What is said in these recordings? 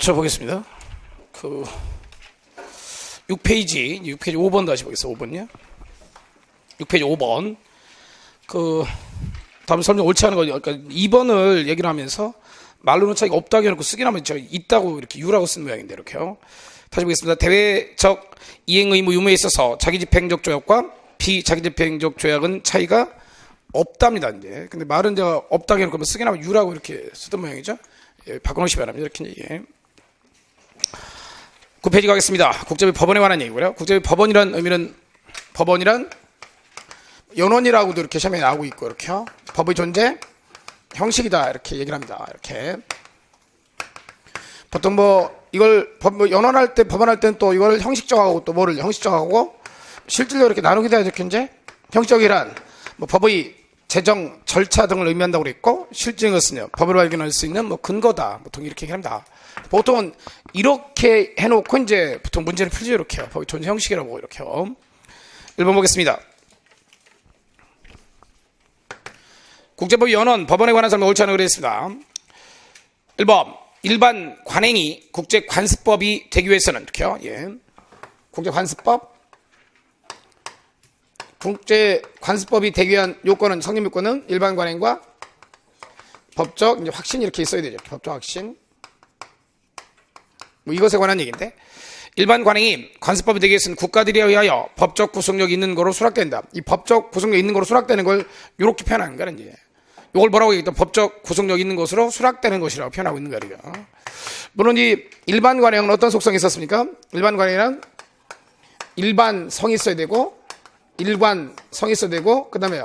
저 보겠습니다. 그 6페이지, 6페이지 5번 다시 보겠습니다. 5번요. 6페이지 5번. 그 다음 설명 옳지 않은 거 그러니까 2번을 얘기를 하면서 말로는 차이가 없다고 해놓고 쓰긴 하면 저 있다고 이렇게 유라고 쓴 모양인데 이렇게요. 다시 보겠습니다. 대외적 이행 의무 유무에 있어서 자기 집행적 조약과 비자기 집행적 조약은 차이가 없답니다. 이제 근데 말은 제가 없다고 해놓고 쓰긴 하면 유라고 이렇게 쓰던 모양이죠. 예, 바꿔놓으시 기 바랍니다. 이렇게 이제 예. 9페이지 가겠습니다. 국제법 법원에 관한 얘기고요. 국제법 법원이란 의미는 법원이란 연원이라고도 이렇게 시험에 나오고 있고 이렇게 요. 법의 존재 형식이다 이렇게 얘기를 합니다. 이렇게 보통 뭐 이걸 법, 뭐 연원할 때 법원할 때는 또 이걸 형식적하고 또 뭐를 형식적하고 실질적으로 이렇게 나누게 돼야 이렇게 형식적이란 뭐 법의 재정 절차 등을 의미한다고 그랬고 실질적인 것은요 법을 발견할 수 있는 뭐 근거다 보통 이렇게 얘기합니다. 보통은 이렇게 해놓고 이제 보통 문제를 풀죠 이렇게요. 법의 존재 형식이라고 이렇게요. 1번 보겠습니다. 국제법 연원 법원에 관한 설명 옳지 않은 그랬습니다. 1번 일반 관행이 국제 관습법이 되기 위해서는 이렇게요. 예. 국제 관습법 국제 관습법이 되기 위한 요건은 성립 요건은 일반 관행과 법적 이제 확신 이렇게 있어야 되죠. 법적 확신. 뭐 이것에 관한 얘기인데 일반 관행이 관습법이 되기 위해서는 국가들에 의하여 법적 구속력이 있는 거로 수락된다. 이 법적 구속력 있는 거로 수락되는 걸 이렇게 표현하는 거는 이제 이걸 뭐라고 얘기했던 법적 구속력 있는 것으로 수락되는 것이라고 표현하고 있는 거예요. 물론 이 일반 관행은 어떤 속성이 있었습니까? 일반 관행은 일반 성이 있어야 되고 일관 성이 있어야 되고 그 다음에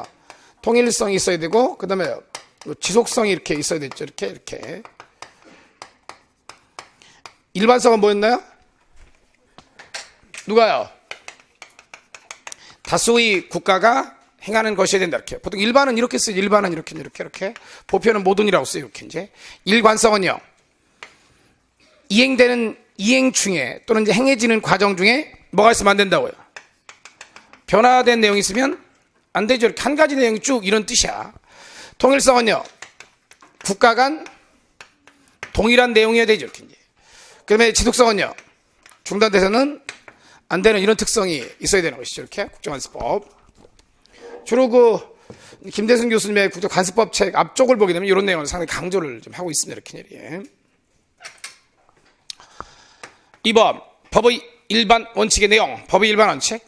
통일성이 있어야 되고 그 다음에 지속성이 이렇게 있어야 됐죠. 이렇게 이렇게. 일반성은 뭐였나요? 누가요? 다수의 국가가 행하는 것이어야 된다. 이렇게. 보통 일반은 이렇게 쓰요 일반은 이렇게 이렇게 이렇게. 보편은 모든이라고 써요 이렇게 이제. 일관성은요. 이행되는 이행 중에 또는 이제 행해지는 과정 중에 뭐가 있으면 안 된다고요 변화된 내용이 있으면 안 되죠. 이렇게 한 가지 내용이 쭉 이런 뜻이야. 통일성은요 국가 간 동일한 내용이어야 되죠 이렇게 그다음에 지속성은요 중단돼서는 안 되는 이런 특성이 있어야 되는 것이죠 이렇게. 국정관습법. 주로 그 김대승 교수님의 국제관습법 책 앞쪽을 보게 되면 이런 내용을 상당히 강조를 좀 하고 있습니다. 이렇게 예. 2번 법의 일반 원칙의 내용 법의 일반 원칙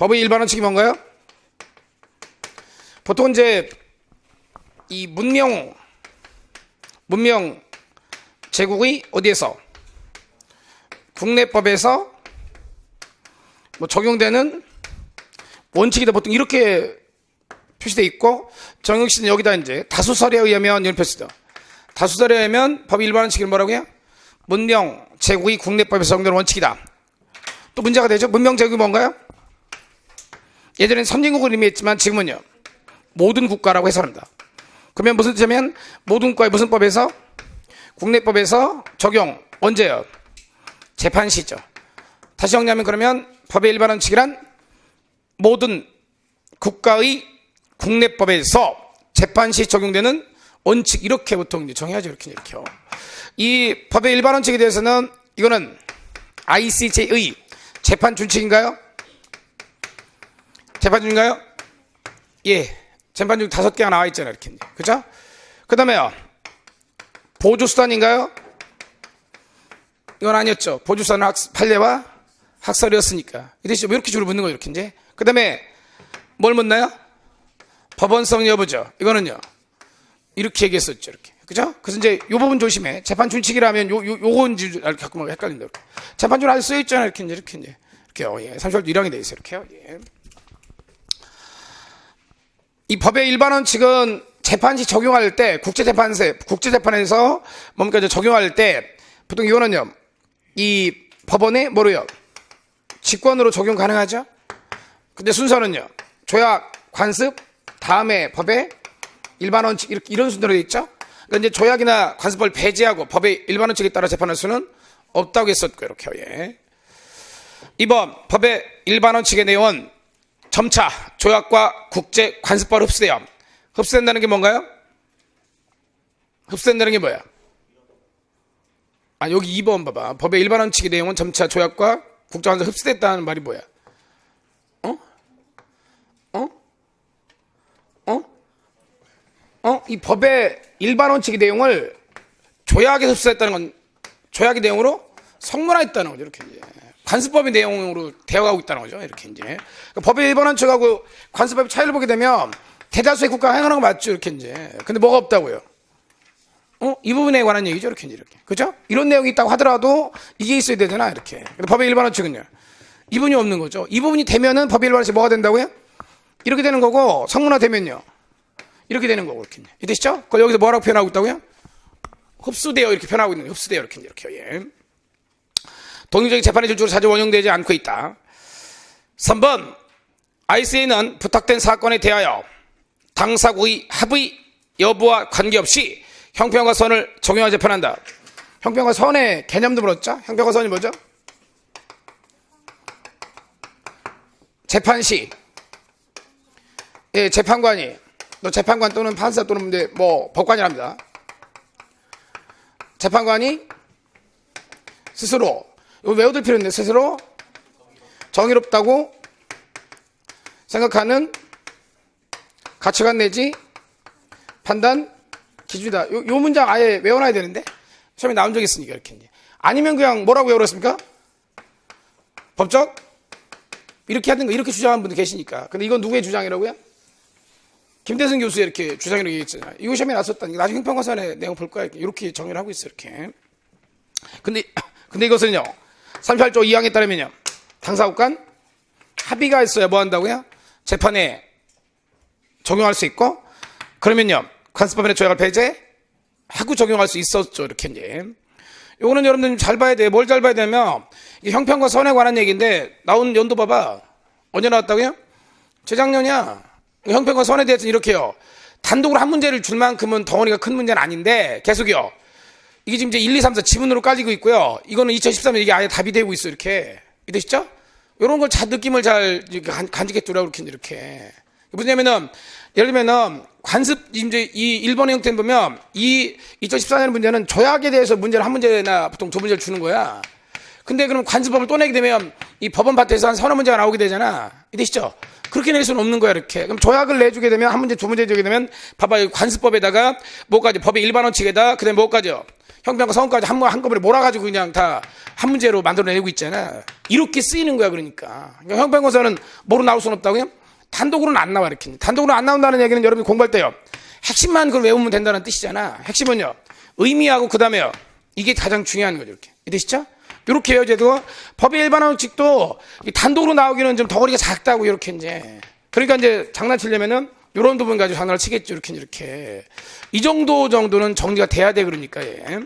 법의 일반 원칙이 뭔가요? 보통 이제 이 문명 문명 제국의 어디에서 국내법에서 뭐 적용되는 원칙이다 보통 이렇게 표시돼 있고 정영 씨는 여기다 이제 다수설에 의하면 이런 표시다. 다수설에 의하면 법 일반 원칙을 뭐라고 해요? 문명 제국이 국내법에서 적용되는 원칙이다. 또 문제가 되죠. 문명 제국이 뭔가요? 예전엔 선진국을 의미했지만 지금은요 모든 국가라고 해석합니다. 그러면 무슨 뜻이냐면 모든 국가의 무슨 법에서 국내법에서 적용 언제요? 재판 시죠. 다시 정리하면 그러면 법의 일반 원칙이란 모든 국가의 국내법에서 재판 시 적용되는 원칙 이렇게 보통 정해야죠 이렇게 이렇게요. 이 법의 일반 원칙에 대해서는 이거는 ICJ의 재판 준칙인가요? 재판 준인가요? 예, 재판 준 다섯 개가 나와 있잖아요 이렇게 그죠? 그 다음에요 보조 수단인가요? 이건 아니었죠. 보조 수단은 학, 판례와 학설이었으니까 이 대신 왜 이렇게 줄을 묻는 거예요 이렇게 이제 그 다음에 뭘 묻나요? 법원성 여부죠. 이거는요. 이렇게 얘기했었죠. 이렇게. 그죠? 그래서 이제 요 부분 조심해. 재판 준칙이라면 요, 요, 요건지 막 헷갈린다. 이렇게. 재판 준 아직 써있잖아요. 이렇게 이제, 이렇게 이제. 이렇게요. 예. 30월 1항이 돼 있어요. 이렇게요. 예. 이 법의 일반 원칙은 재판시 적용할 때, 국제재판세, 국제재판에서 뭡니까, 이제 적용할 때, 보통 이거는요, 이 법원에 뭐로요? 직권으로 적용 가능하죠? 근데 순서는요. 조약, 관습, 다음에 법의 일반 원칙 이렇게 이런 순서로 돼 있죠. 그러니까 이제 조약이나 관습을 배제하고 법의 일반 원칙에 따라 재판할 수는 없다고 했었고 이렇게 예. 2번 법의 일반 원칙의 내용은 점차 조약과 국제 관습법을 흡수돼요. 흡수된다는 게 뭔가요? 흡수된다는 게 뭐야? 아, 여기 2번 봐봐. 법의 일반 원칙의 내용은 점차 조약과 국정원에서 흡수됐다는 말이 뭐야? 어? 어? 어? 어? 이 법의 일반 원칙의 내용을 조약에 흡수했다는 건 조약의 내용으로 성문화했다는 거죠. 이렇게. 관습법의 내용으로 대화하고 있다는 거죠. 이렇게 이제. 그러니까 법의 일반 원칙하고 관습법의 차이를 보게 되면 대다수의 국가가 행하는 거 맞죠. 이렇게 이제. 근데 뭐가 없다고요? 어? 이 부분에 관한 얘기죠. 이렇게 이제 이렇게. 그죠? 이런 내용이 있다고 하더라도 이게 있어야 되잖아. 이렇게. 근데 법의 일반 원칙은요. 이 부분이 없는 거죠. 이 부분이 되면은 법의 일반 원칙 뭐가 된다고요? 이렇게 되는 거고 성문화 되면요. 이렇게 되는 거고 이렇게. 이해되시죠? 그걸 여기서 뭐라고 표현하고 있다고요? 흡수되어 이렇게 표현하고 있는. 흡수되어 이렇게 이렇게. 예. 독립적인 재판의 질주로 자주 원용되지 않고 있다. 3번 ICA는 부탁된 사건에 대하여 당사국의 합의 여부와 관계없이 형평과 선을 적용하여 재판한다. 형평과 선의 개념도 물었죠? 형평과 선이 뭐죠? 재판 시, 예, 재판관이, 너 재판관 또는 판사 또는 뭐 법관이랍니다. 재판관이 스스로 이거 외워둘 필요 있는데 스스로 정의롭다고 생각하는 가치관 내지 판단 기준이다. 요, 요 문장 아예 외워놔야 되는데 처음에 나온 적 있으니까 이렇게 이제. 아니면 그냥 뭐라고 외워놨습니까? 법적 이렇게 하든가 이렇게 주장하는 분들 계시니까. 근데 이건 누구의 주장이라고요? 김대승 교수의 이렇게 주장이라고 얘기했잖아요. 이거 시험에 나왔었다니까. 나중에 형평과선의 내용 볼 거야. 이렇게 정의를 하고 있어요. 이렇게. 근데, 근데 이것은요. 38조 2항에 따르면요. 당사국 간 합의가 있어야 뭐 한다고요? 재판에 적용할 수 있고 그러면요. 관습법인의 조약을 폐지하고 적용할 수 있었죠. 이렇게 이제. 요거는 여러분들 잘 봐야 돼요. 뭘 잘 봐야 되냐면 형평과 선에 관한 얘기인데 나온 연도 봐봐. 언제 나왔다고요? 재작년이야. 형평과 선에 대해서 이렇게요. 단독으로 한 문제를 줄 만큼은 덩어리가 큰 문제는 아닌데 계속요. 이게 지금 이제 1, 2, 3, 4 지문으로 깔리고 있고요. 이거는 2013년 이게 아예 답이 되고 있어 이렇게. 이해되시죠? 이런 걸 잘 느낌을 잘 간직해 두라고 이렇게 이렇게. 뭐냐면은 예를 들면은 관습 이제 이 1번의 형태는 보면 이 2014년 문제는 조약에 대해서 문제를 한 문제나 보통 두 문제를 주는 거야. 근데 그럼 관습법을 또 내게 되면 이 법원 파트에서 한 서너 문제가 나오게 되잖아. 이해되시죠? 그렇게 낼 수는 없는 거야, 이렇게. 그럼 조약을 내주게 되면 한 문제, 두 문제 주게 되면 봐봐, 이 관습법에다가 뭐까지, 법의 일반 원칙에다, 그 다음에 뭐까지요? 형평과 성까지 한, 번- 한꺼번에 몰아가지고 그냥 다 한 문제로 만들어내고 있잖아. 이렇게 쓰이는 거야, 그러니까. 그러니까 형평과서는 뭐로 나올 수는 없다고 요? 단독으로는 안 나와, 이렇게. 단독으로 안 나온다는 얘기는 여러분이 공부할 때요. 핵심만 그걸 외우면 된다는 뜻이잖아. 핵심은요. 의미하고 그 다음에요. 이게 가장 중요한 거죠, 이렇게. 이해되시죠? 이렇게 외워져도 법의 일반 원칙도 이 단독으로 나오기는 좀 덩어리가 작다고 이렇게 이제. 그러니까 이제 장난치려면은 이런 부분 가지고 장난을 치겠죠. 이렇게 이렇게. 이 정도 정도는 정리가 돼야 돼 그러니까 예.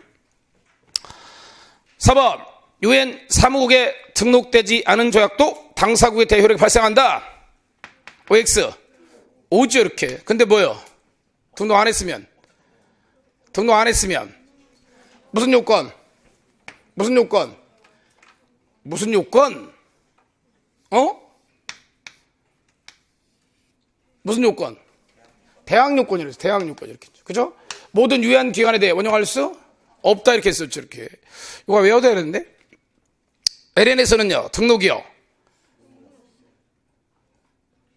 4번 유엔 사무국에 등록되지 않은 조약도 당사국의 대효력이 발생한다. OX 오죠 이렇게. 근데 뭐요? 등록 안 했으면 등록 안 했으면 무슨 요건? 무슨 요건? 무슨 요건? 어? 무슨 요건? 대항 요건이라서 대항 요건 이렇게 그죠? 모든 유한 기관에 대해 원용할 수 없다 이렇게 했었죠 이렇게 이거 외워둬야 되는데 LN에서는요 등록이요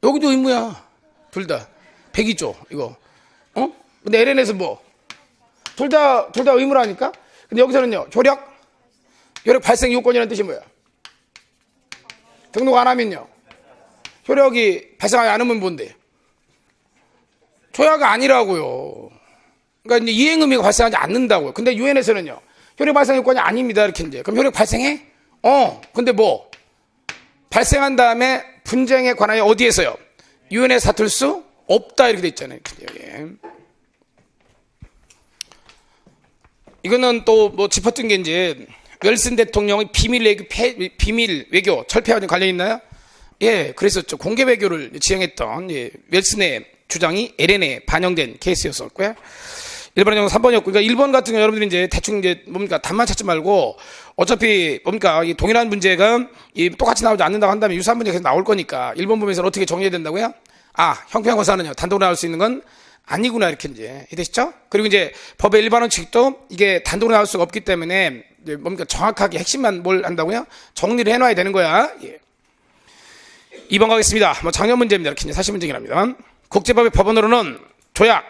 여기도 의무야 둘 다 102조 이거 어? 근데 LN에서 뭐? 둘 다 둘 다 의무라니까 근데 여기서는요 조력 효력 발생 요건이라는 뜻이 뭐야? 등록 안 하면요. 효력이 발생하지 않으면 뭔데? 조약이 아니라고요. 그러니까 이제 이행 의미가 발생하지 않는다고요. 근데 유엔에서는요. 효력 발생 요건이 아닙니다. 이렇게 이제. 그럼 효력 발생해? 어. 근데 뭐? 발생한 다음에 분쟁에 관하여 어디에서요? 유엔에 사툴 수 없다 이렇게 돼 있잖아요. 여기. 이거는 또 뭐 짚었던 게 이제 웰슨 대통령의 비밀 외교 폐- 비밀 외교 철폐와 좀 관련 있나요? 예, 그랬었죠. 공개 외교를 지향했던 예, 웰슨의 주장이 LN에 반영된 케이스였었고요. 1번의 경우 3번이었고, 그러니까 1번 같은 경우 여러분들이 이제 대충 이제 뭡니까 답만 찾지 말고 어차피 뭡니까 이 동일한 문제가 이 똑같이 나오지 않는다고 한다면 유사한 문제가 계속 나올 거니까 1번 보면서 어떻게 정리해야 된다고요? 아, 형평고사는요 단독으로 나올 수 있는 건 아니구나 이렇게 이제 이해되시죠? 그리고 이제 법의 일반 원칙도 이게 단독으로 나올 수가 없기 때문에 뭡니까 정확하게 핵심만 뭘 한다고요? 정리를 해놔야 되는 거야. 예. 2번 가겠습니다. 뭐 작년 문제입니다. 이렇게 이제 사실 문제긴 합니다. 국제법의 법원으로는 조약,